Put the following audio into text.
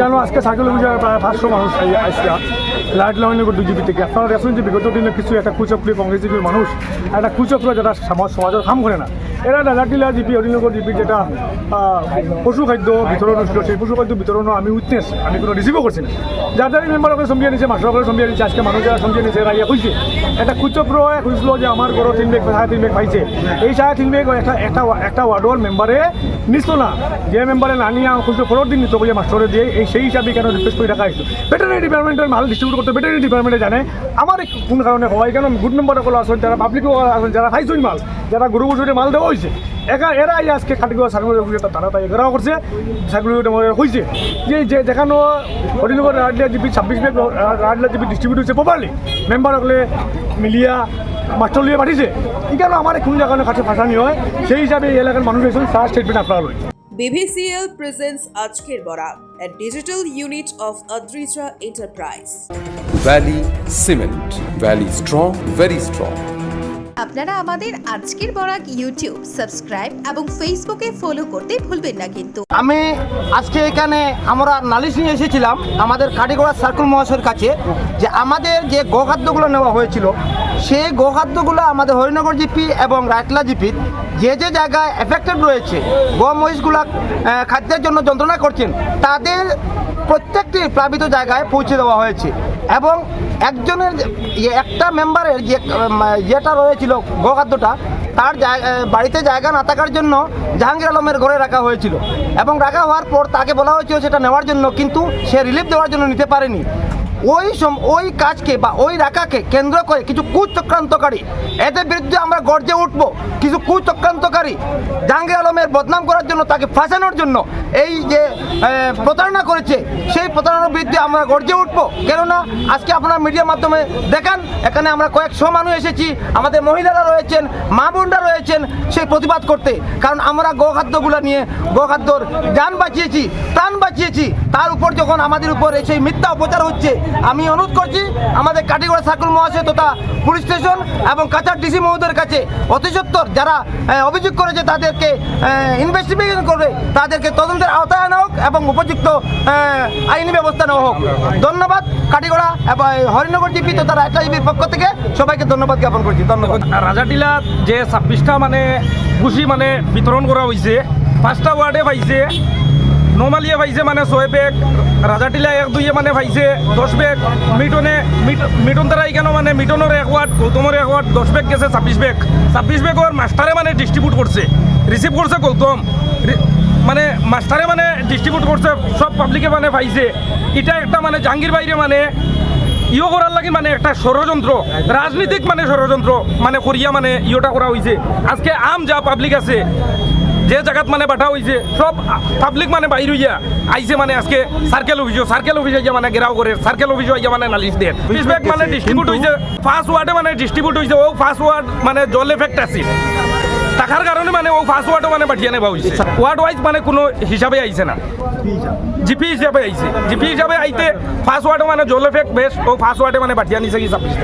কেন? আজকে সাইকেল অভিযানে প্রায় পাঁচশো মানুষ আসছে লাইট লাইন বিজেপি থেকে আপনারা দেখুন যে বিগত দিনে কিছু একটা কুচক্রিয় কংগ্রেস মানুষ, একটা কুচক্রিয় সমাজ সমাজের কাম করে না। এরা লাটিলা জিপি অডিনগর জিপি যেটা পশু খাদ্য বিতরণ হচ্ছিল সেই পশু খাদ্য বিতরণও আমি উইটনেস আমি কোনো রিসিভও করছি না। যার যারা মেম্বারকে সঙ্গে নিছে মাস্টারকে সঙ্গে নিছে, আজকে মানুষ যারা সঙ্গে নিছে, এরা ইয়ে কইছে একটা কুচক্র খুঁজলো যে আমার ঘরও তিন বেগ সাড়ে তিন বেগ পাইছে। এই সাড়ে তিন বেগ একটা একটা একটা ওয়ার্ডর মেম্বারে নিছিল না। যে মেম্বারে না নিয়ে খুঁজলো পনেরো দিন নিত বলে মাস্টারে দিয়ে, এই সেই হিসাবে কেন রিকোয়েস্ট করে রাখা হয়েছিল ভেটেরিনারি ডিপার্টমেন্টের মাল ডিস্ট্রিবিউট করতে ভেটেরিনারি ডিপার্টমেন্টে জানে আমার কোন কারণে হয় কেন গুড মেম্বারগুলো আছেন যারা পাবলিকও আছেন যারা খাইছেন মাল যারা গরু বছরে মাল দেওয়া হয়েছে একা এরাই আজকে খাটিগুলো সার্কুলার অফিসে তারা তাই এগারো করছে সার্কুলার হয়েছে যে যে দেখানো হরিনগর রাডলিয়া জিপি ছাব্বিশ বেগ রাডলিয়া জিপি ডিস্ট্রিবিউট হয়েছে প্রপারলি মেম্বার হলে মিলিয়া মাস্টার লিয়ে পাঠিয়েছে এই কেন আমার কোন জায়গায় কাছে ফাঁসানি হয় সেই হিসাবে এই এলাকার মানুষ এসেছেন তার স্টেটমেন্ট আপনারা লই BVCL presents আজকের Barak, a digital unit of Adrija Enterprise. Valley Cement. Valley strong, very strong. আপনারা আমাদের আজকের বরাক ইউটিউব সাবস্ক্রাইব এবং ফেসবুকে ফলো করতে ভুলবেন না কিন্তু। আমি আজকে এখানে আমরা নালিশ নিয়ে এসেছিলাম আমাদের কাটিগড়া সার্কুল মহাশয়ের কাছে যে আমাদের যে গোখাদ্যগুলো নেওয়া হয়েছিল, সেই গোখাদ্যগুলো আমাদের হরিনগর জিপি এবং রায়তলা জিপি যে যে জায়গায় এফেক্টেড রয়েছে গো মহিষগুলা খাদ্যের জন্য যন্ত্রণা করছেন, তাদের প্রত্যেকটি প্লাবিত জায়গায় পৌঁছে দেওয়া হয়েছে এবং একজনের যে- যে একটা মেম্বারের যে যেটা রয়েছিল গোখাদ্যটা তার বাড়িতে জায়গা না থাকার জন্য জাহাঙ্গীর আলমের ঘরে রাখা হয়েছিল। এবং রাখা হওয়ার পর তাকে বলা হয়েছিল সেটা নেওয়ার জন্য, কিন্তু সে রিলিফ দেওয়ার জন্য নিতে পারেনি। ওই সম- ওই কাজকে বা ওই রাখাকে কেন্দ্র করে কিছু কুচক্রান্তকারী, এদের বিরুদ্ধে আমরা গর্জে উঠব। কিছু কুচক্রান্তকারী জাহাঙ্গীর আলমের বদনাম করার জন্য, তাকে ফাঁসানোর জন্য এই যে প্রতারণা করেছে, সেই প্রতারণার বিরুদ্ধে আমরা গর্জে উঠবো। কেননা, আজকে আপনারা মিডিয়ার মাধ্যমে দেখান, এখানে আমরা কয়েকশো মানুষ এসেছি, আমাদের মহিলারা রয়েছেন, মা বোনরা রয়েছেন, সেই প্রতিবাদ করতে। কারণ আমরা গোখাদ্যগুলো নিয়ে গোখাদ্যর যান বাঁচিয়েছি, প্রাণ বাঁচিয়েছি। তার উপর যখন আমাদের উপর এই সেই মিথ্যা অপচার হচ্ছে আমি অনুরোধ করছি, আমাদের কাটিগড়া সার্কুল মহাশয় তথা পুলিশ স্টেশন এবং কাছাড় ডিসি মহোদয়ের কাছে অতি সত্বর যারা অভিযোগ করেছে তাদেরকে ইনভেস্টিগেশন করবে, তাদেরকে তদন্তের আওতায় আনা হোক এবং উপযুক্ত আইনি ব্যবস্থা নেওয়া হোক। ধন্যবাদ, কাটিগড়া, এবং হরিনগর জিপি তথা রায়তা জিপির পক্ষ থেকে সবাইকে ধন্যবাদ জ্ঞাপন করছি। ধন্যবাদ। রাজাটিলাত যে ছাব্বিশটা মানে খুশি মানে বিতরণ করা হয়েছে পাঁচটা ওয়ার্ডে পাইছে। নমালিয়া পাইছে মানে ছয় বেগ রাজাটিলা এক, দুইয়ে মানে পাইছে দশ বেগ মিটনে, মিট- মিটন তারা এখানে মানে মিটনের এক ওয়ার্ড গৌতমের এক ওয়ার্ড দশ বেগ গেছে, ছাব্বিশ বেগ ছাব্বিশ বেগর মাস্টারে মানে ডিস্ট্রিবিউট করছে। রিসিভ করছে গৌতম। মানে মাস্টারে মানে ডিস্ট্রিবিউট করছে, সব পাবলিকে মানে পাইছে এটা একটা মানে জাহাঙ্গীর বাইরে মানে ইয়ে করার লাগে মানে একটা ষড়যন্ত্র, রাজনীতিক মানে ষড়যন্ত্র মানে করিয়া মানে ইয়েটা করা হয়েছে আজকে আম যা পাবলিক আছে যে জায়গাত মানে বাঠা হয়েছে সব পাবলিক মানে বাইর হইয়া আইছে মানে আজকে সার্কেল অফিস সার্কেল অফিস আইয়া মানে ঘেরাও করে সার্কেল অফিস আইয়া মানে নালিশ দেয়। ফিডব্যাক মানে ডিস্ট্রিবিউট হয়েছে ফার্স্ট ওয়ার্ডে মানে ডিস্ট্রিবিউট হয়েছে ও ফার্স্ট ওয়ার্ড মানে জল এফেক্ট আছে। টাকার কারণে মানে ও ফার্স্ট ওয়ার্ডও মানে পাঠিয়ে নেওয়া হয়েছে ওয়ার্ড ওয়াইজ মানে কোনো হিসাবে আইছে না। জিপি হিসাবে আইছে জিপি হিসাবে আইতে ফার্স্ট ওয়ার্ডে মানে জল এফেক্ট বেশ ও ফার্স্ট ওয়ার্ডে মানে পাঠিয়ে নিছে কি ছাব্বিশ